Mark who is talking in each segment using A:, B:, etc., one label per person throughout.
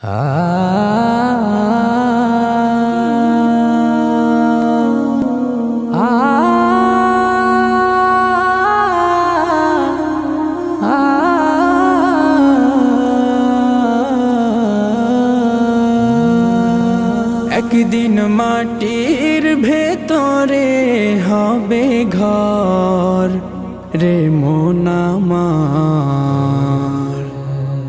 A: একদিন মাটির ভেতরে হবে ঘর রে মোনামার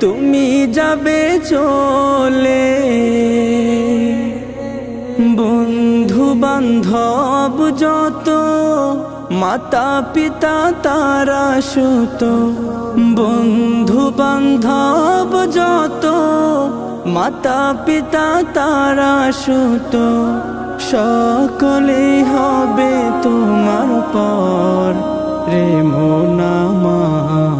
A: তুমি যাবে চলে। বন্ধু বান্ধব যত, মাতা পিতা তারা সুত। বন্ধু বান্ধব যত, মাতা পিতা তারা সুত। সকলে হবে তোমার পর রে মোনামার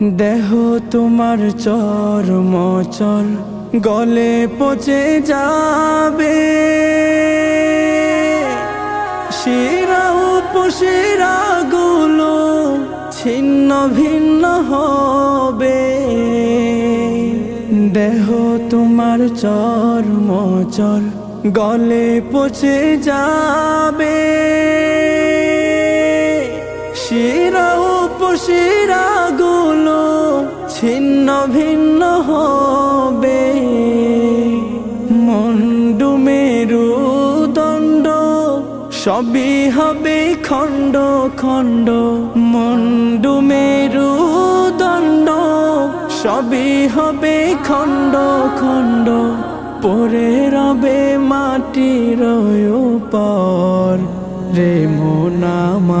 A: দেহ তোমার চর মচর গলে পচে যাবে। শিরা উপশিরা গুলো ছিন্ন ভিন্ন হবে। দেহ তোমার চর মচর গলে পচে যাবে। শিরা উপশিরা ভিন্ন হবে। মন্ডু মেরু দণ্ড, সবই হবে খণ্ড খণ্ড। মন্ডু মেরু দণ্ড, সবই হবে খণ্ড খণ্ড। পরে রবে মাটির পর রে মোনামার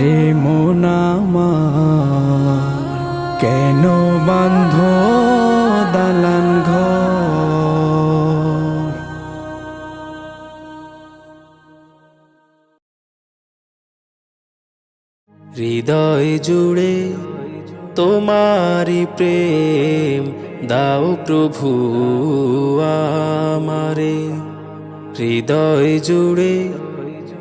A: রে মোনামার কেন বান্ধ দালান ঘর?
B: হৃদয় জুড়ে তোমারি প্রেম, দাও প্রভু আমারে। হৃদয় জুড়ে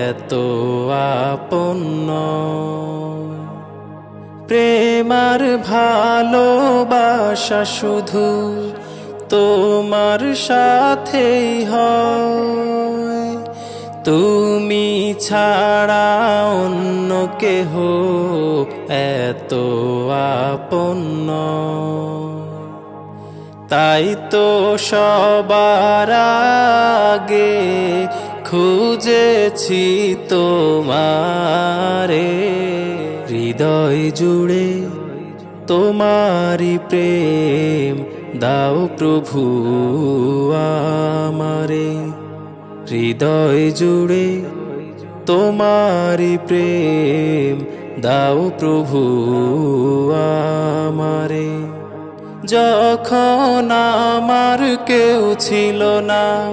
B: এত আপন নয়। প্রেমার ভালোবাসা শুধু তোমার সাথেই হয় তুমি ছাড়া অন্য কেহ এত আপন নয়। তাই তো সবার আগে খুঁজেছি তোমারে। হৃদয় জুড়ে তোমারি প্রেম, দাও প্রভু আমারে। হৃদয় জুড়ে তোমারি প্রেম, দাও প্রভু আমারে। যখন আমার কেউ ছিল না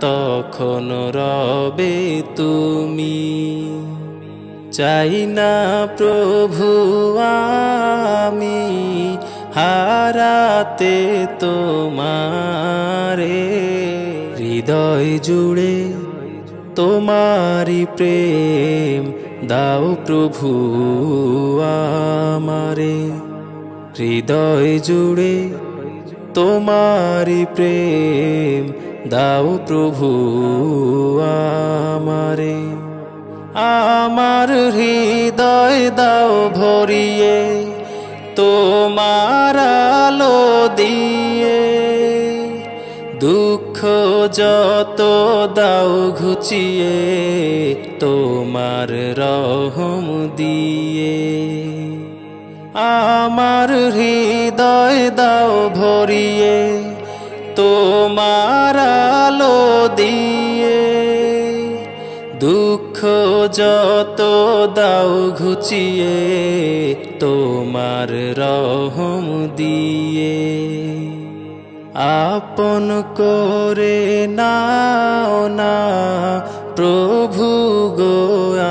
B: তখন রবে তুমি। চাই না প্রভু আমি হারাতে তোমারে। হৃদয় জুড়ে তোমারি প্রেম, দাও প্রভু আমারে। হৃদয় জুড়ে তোমারি প্রেম দাও প্রভু আমারে। আমার হৃদয় দাও ভরিয়ে, তোমার আলো দিয়ে। দুঃখ যত দাও ঘুচিয়ে, তোমার রহম দিয়ে। আমার হৃদয় দাও ভরিয়ে তোমার আলো দিয়ে দুঃখ যত দাও ঘুচিয়ে তোমার রহম দিয়ে। আপন করে নাও না, প্রভু গো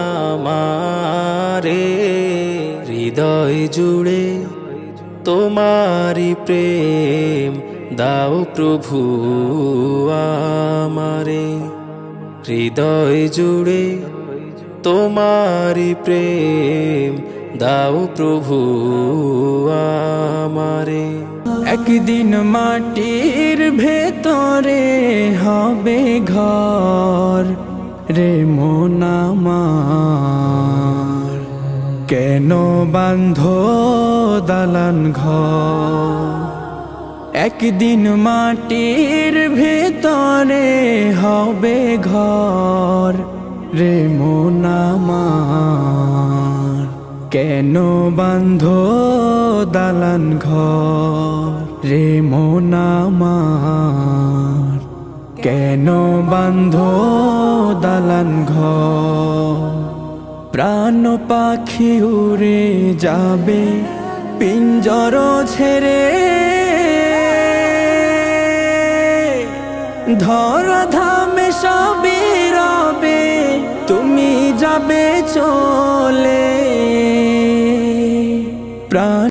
B: আমারে। হৃদয় জুড়ে তোমারি প্রেম দাও প্রভু আমারে, হৃদয় জুড়ে তোমারি প্রেম দাও প্রভু আমারে।
A: একদিন মাটির ভেতরে হবে ঘর রে মোনামার কেন বান্ধ দালান ঘর? একদিন মাটির ভেতরে হবে ঘর রে মোনামার কেন বান্ধ দালান ঘর রে মোনামার কেন বান্ধ দালান ঘর? প্রাণ পাখি উড়ে যাবে, পিঞ্জর ছেড়ে ধর ধামে সবে রবে তুমি যাবে চলে। প্রাণ